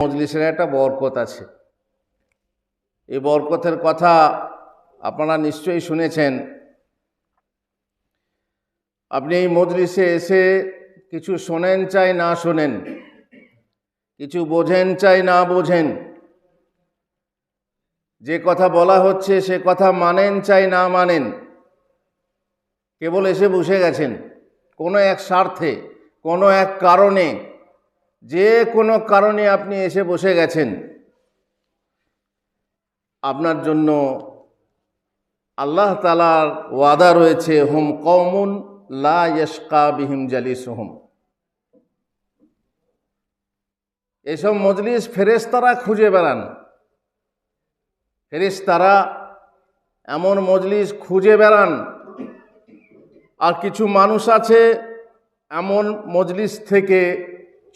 মজলিসের একটা বরকত আছে। এই বরকতের কথা আপনারা নিশ্চয়ই শুনেছেন। আপনি এই মজলিসে এসে কিছু শোনেন চাই না শোনেন, কিছু বোঝেন চাই না বোঝেন, যে কথা বলা হচ্ছে সে কথা মানেন চাই না মানেন, কেবল এসে বসে গেছেন। কোনো এক স্বার্থে, কোনো এক কারণে যে কোনো কারণে আপনি এসে বসে গেছেন, আপনার জন্য আল্লাহ তালার ওয়াদা রয়েছে, হোম কৌমুন লা ইয়স্কা বিহিম জালিস হুম এসব মজলিস ফেরেশতারা খুঁজে বেড়ান। ফেরেশতারা এমন মজলিস খুঁজে বেড়ান, আর কিছু মানুষ আছে এমন মজলিস থেকে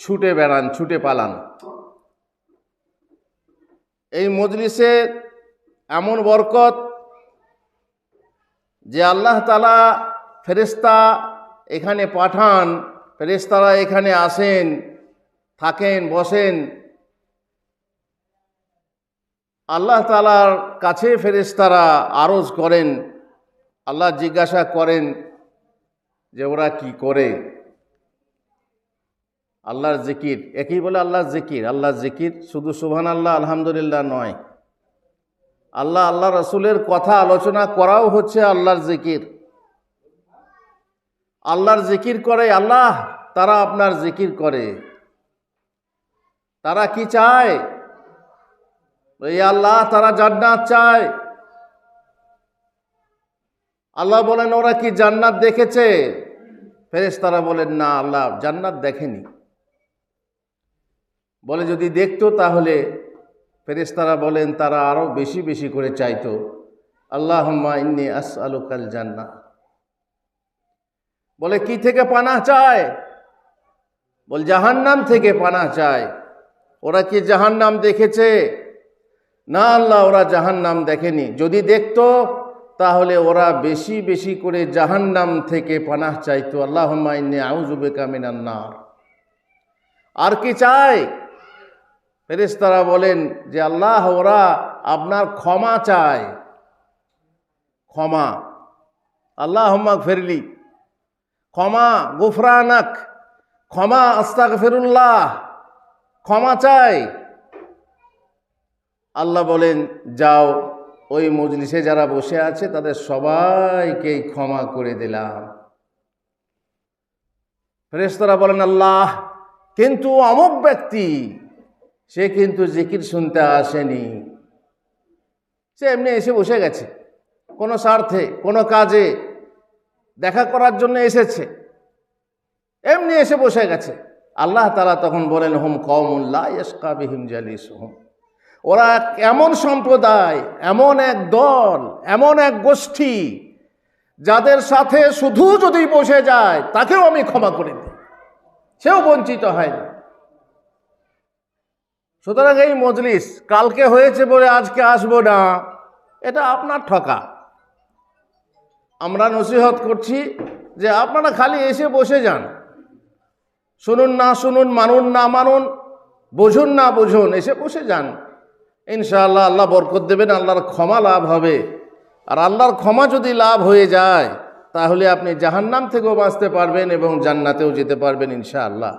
ছুটে বেড়ান, ছুটে পালান। এই মজলিসে এমন বরকত যে আল্লাহ তালা ফেরেস্তা এখানে পাঠান ফেরেস্তারা এখানে আসেন, থাকেন, বসেন। আল্লাহ তালার কাছে ফেরেস্তারা আরজ করেন, আল্লাহ জিজ্ঞাসা করেন যে ওরা কি করে? আল্লাহর জিকির। একই বলে আল্লাহর জিকির। আল্লাহর জিকির শুধু সুবহান আল্লাহ আলহামদুলিল্লাহ নয়। আল্লাহ আল্লাহ রসুলের কথা আলোচনা করাও হচ্ছে আল্লাহর জিকির। আল্লাহর জিকির করে আল্লাহ, তারা আপনার জিকির করে। তারা কি চায়? এই আল্লাহ, তারা জান্নাত চায়। আল্লাহ বলেন, ওরা কি জান্নাত দেখেছে? ফেরেস তারা বলেন, না, আল্লাহ জান্নাত দেখেনি। বলে, যদি দেখতো তাহলে ফেরেস্তারা বলেন, তারা আরও বেশি বেশি করে চাইতো। আল্লাহ ইন্নি আস আলুকাল জান্না বলে, কি থেকে পানা চায়? বল, জাহান্নাম থেকে পানা চায়। ওরা কি জাহান্নাম দেখেছে? না আল্লাহ, ওরা জাহান্নাম দেখেনি। যদি দেখতো, তাহলে ওরা বেশি বেশি করে জাহান্নাম থেকে পানাহ চাইতো। আল্লাহ ইন্নি আউজুবে কামিনান্নার আর কি চায়? ফেরেশতারা বলেন যে, আল্লাহ, ওরা আপনার ক্ষমা চায়। ক্ষমা। আল্লাহ ফেরলি ক্ষমা গুফরানাক। ক্ষমা আস্তাক ফেরুল্লাহ ক্ষমা চাই। আল্লাহ বলেন, যাও, ওই মজলিসে যারা বসে আছে, তাদের সবাইকেই ক্ষমা করে দিলাম। ফেরেশতারা বলেন, আল্লাহ, কিন্তু অমুক ব্যক্তি সে কিন্তু জিকির শুনতে আসেনি। সে এমনি এসে বসে গেছে। কোনো স্বার্থে, কোনো কাজে দেখা করার জন্য এসেছে। এমনি এসে বসে গেছে। আল্লাহ তালা তখন বলেন, হুম কমুল্লাহ ইস্কা জালিস হুম ওরা এমন সম্প্রদায়, এমন এক দল, এমন এক গোষ্ঠী, যাদের সাথে শুধু যদি বসে যায়, তাকেও আমি ক্ষমা করে দিই। সেও বঞ্চিত হয় না। সুতরাং এই মজলিস কালকে হয়েছে বলে আজকে আসব না, এটা আপনার ঠকা। আমরা নসিহত করছি যে আপনারা খালি এসে বসে যান। শুনুন না শুনুন, মানুন না মানুন, বুঝুন না বুঝুন, এসে বসে যান। ইনশাআল্লাহ আল্লাহ বরকত দেবেন, আল্লাহর ক্ষমা লাভ হবে। আর আল্লাহর ক্ষমা যদি লাভ হয়ে যায়, তাহলে আপনি জাহান্নাম থেকেও বাঁচতে পারবেন এবং জান্নাতেও যেতে পারবেন ইনশাআল্লাহ।